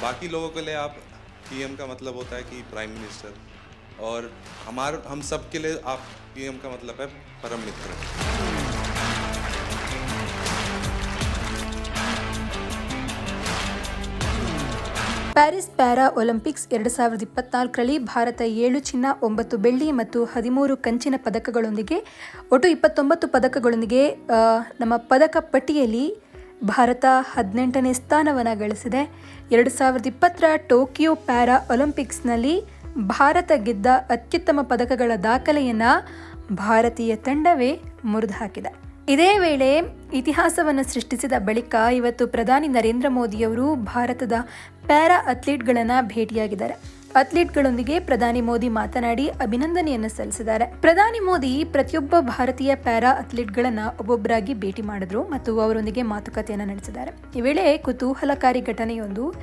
बाकी लोगों के लिए आप पीएम का मतलब होता है कि प्राइम मिनिस्टर और हमार हम सब के लिए आप पीएम का मतलब है परम मित्र ಪ್ಯಾರಿಸ್ ಪ್ಯಾರಾ ಒಲಿಂಪಿಕ್ಸ್ ಎರಡು ಸಾವಿರದ ಇಪ್ಪತ್ನಾಲ್ಕರಲ್ಲಿ ಭಾರತ ಏಳು ಚಿನ್ನ ಒಂಬತ್ತು ಬೆಳ್ಳಿ ಮತ್ತು ಹದಿಮೂರು ಕಂಚಿನ ಪದಕಗಳೊಂದಿಗೆ ಒಟ್ಟು ಇಪ್ಪತ್ತೊಂಬತ್ತು ಪದಕಗಳೊಂದಿಗೆ ಆ, ನಮ್ಮ ಪದಕ ಪಟ್ಟಿಯಲ್ಲಿ ಭಾರತ ಹದಿನೆಂಟನೇ ಸ್ಥಾನವನ್ನು ಗಳಿಸಿದೆ. ಎರಡು ಸಾವಿರದ ಇಪ್ಪತ್ತರ ಟೋಕಿಯೋ ಪ್ಯಾರಾ ಒಲಿಂಪಿಕ್ಸ್ನಲ್ಲಿ ಭಾರತ ಗೆದ್ದ ಅತ್ಯುತ್ತಮ ಪದಕಗಳ ದಾಖಲೆಯನ್ನು ಭಾರತೀಯ ತಂಡವೇ ಮುರಿದು ಹಾಕಿದೆ. ಇದೇ ವೇಳೆ ಇತಿಹಾಸವನ್ನು ಸೃಷ್ಟಿಸಿದ ಬಳಿಕ ಇವತ್ತು ಪ್ರಧಾನಿ ನರೇಂದ್ರ ಮೋದಿಯವರು ಭಾರತದ ಪ್ಯಾರಾ ಅಥ್ಲೀಟ್ಗಳನ್ನು ಭೇಟಿಯಾಗಿದ್ದಾರೆ. ಅಥ್ಲೀಟ್ಗಳೊಂದಿಗೆ ಪ್ರಧಾನಿ ಮೋದಿ ಮಾತನಾಡಿ ಅಭಿನಂದನೆಯನ್ನು ಸಲ್ಲಿಸಿದ್ದಾರೆ. ಪ್ರಧಾನಿ ಮೋದಿ ಪ್ರತಿಯೊಬ್ಬ ಭಾರತೀಯ ಪ್ಯಾರಾ ಅಥ್ಲೀಟ್ಗಳನ್ನ ಒಬ್ಬೊಬ್ಬರಾಗಿ ಭೇಟಿ ಮಾಡಿದ್ರು ಮತ್ತು ಅವರೊಂದಿಗೆ ಮಾತುಕತೆಯನ್ನು ನಡೆಸಿದ್ದಾರೆ. ಈ ವೇಳೆ ಕುತೂಹಲಕಾರಿ ಘಟನೆಯೊಂದು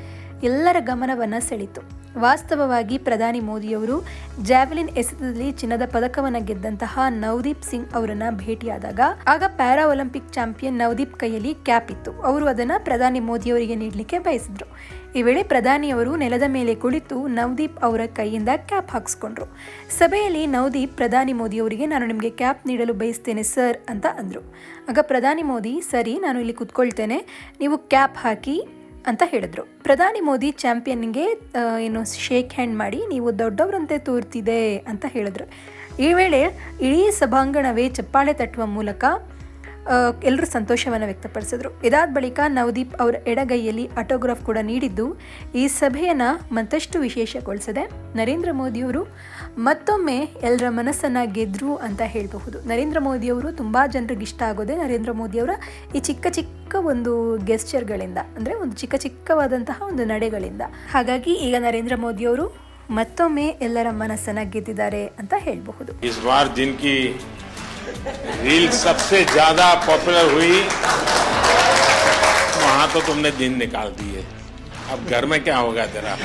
ಎಲ್ಲರ ಗಮನವನ್ನು ಸೆಳೀತು ವಾಸ್ತವವಾಗಿ ಪ್ರಧಾನಿ ಮೋದಿಯವರು ಜಾವೆಲಿನ್ ಎಸೆತದಲ್ಲಿ ಚಿನ್ನದ ಪದಕವನ್ನು ಗೆದ್ದಂತಹ ನವದೀಪ್ ಸಿಂಗ್ ಅವರನ್ನ ಭೇಟಿಯಾದಾಗ, ಆಗ ಪ್ಯಾರಾ ಒಲಿಂಪಿಕ್ ಚಾಂಪಿಯನ್ ನವದೀಪ್ ಕೈಯಲ್ಲಿ ಕ್ಯಾಪ್ ಇತ್ತು. ಅವರು ಅದನ್ನು ಪ್ರಧಾನಿ ಮೋದಿಯವರಿಗೆ ನೀಡಲಿಕ್ಕೆ ಬಯಸಿದ್ರು. ಈ ವೇಳೆ ಪ್ರಧಾನಿಯವರು ನೆಲದ ಮೇಲೆ ಕುಳಿತು ನವದೀಪ್ ಅವರ ಕೈಯಿಂದ ಕ್ಯಾಪ್ ಹಾಕಿಸ್ಕೊಂಡ್ರು. ಸಭೆಯಲ್ಲಿ ನವದೀಪ್ ಪ್ರಧಾನಿ ಮೋದಿಯವರಿಗೆ, ನಾನು ನಿಮಗೆ ಕ್ಯಾಪ್ ನೀಡಲು ಬಯಸ್ತೇನೆ ಸರ್ ಅಂತ ಅಂದರು. ಆಗ ಪ್ರಧಾನಿ ಮೋದಿ, ಸರಿ, ನಾನು ಇಲ್ಲಿ ಕುತ್ಕೊಳ್ತೇನೆ. ನೀವು ಕ್ಯಾಪ್ ಹಾಕಿ ಅಂತ ಹೇಳಿದ್ರು. ಪ್ರಧಾನಿ ಮೋದಿ ಚಾಂಪಿಯನ್ಗೆ ಏನು ಶೇಕ್ ಹ್ಯಾಂಡ್ ಮಾಡಿ, ನೀವು ದೊಡ್ಡವರಂತೆ ತೋರ್ತಿದೆ ಅಂತ ಹೇಳಿದ್ರು. ಈ ವೇಳೆ ಇಡೀ ಸಭಾಂಗಣವೇ ಚಪ್ಪಾಳೆ ತಟ್ಟುವ ಮೂಲಕ ಎಲ್ಲರೂ ಸಂತೋಷವನ್ನು ವ್ಯಕ್ತಪಡಿಸಿದರು. ಇದಾದ ಬಳಿಕ ನವದೀಪ್ ಅವರ ಎಡಗೈಯಲ್ಲಿ ಆಟೋಗ್ರಾಫ್ ಕೂಡ ನೀಡಿದ್ದು, ಈ ಸಭೆಯನ್ನು ಮತ್ತಷ್ಟು ವಿಶೇಷಗೊಳಿಸಿದೆ ನರೇಂದ್ರ ಮೋದಿಯವರು ಮತ್ತೊಮ್ಮೆ ಎಲ್ಲರ ಮನಸ್ಸನ್ನು ಗೆದ್ದರು ಅಂತ ಹೇಳಬಹುದು. ನರೇಂದ್ರ ಮೋದಿಯವರು ತುಂಬ ಜನರಿಗೆ ಇಷ್ಟ ಆಗೋದೆ ನರೇಂದ್ರ ಮೋದಿಯವರ ಈ ಚಿಕ್ಕ ಚಿಕ್ಕ ಒಂದು ಗೆಸ್ಚರ್ಗಳಿಂದ, ಅಂದರೆ ಒಂದು ಚಿಕ್ಕ ಚಿಕ್ಕವಾದಂತಹ ಒಂದು ನಡೆಗಳಿಂದ. ಹಾಗಾಗಿ ಈಗ ನರೇಂದ್ರ ಮೋದಿಯವರು ಮತ್ತೊಮ್ಮೆ ಎಲ್ಲರ ಮನಸ್ಸನ್ನು ಗೆದ್ದಿದ್ದಾರೆ ಅಂತ ಹೇಳಬಹುದು. रील सबसे ज़्यादा पॉपुलर हुई। वहाँ तो तुमने दिन निकाल दिए। अब घर में क्या होगा तेरा?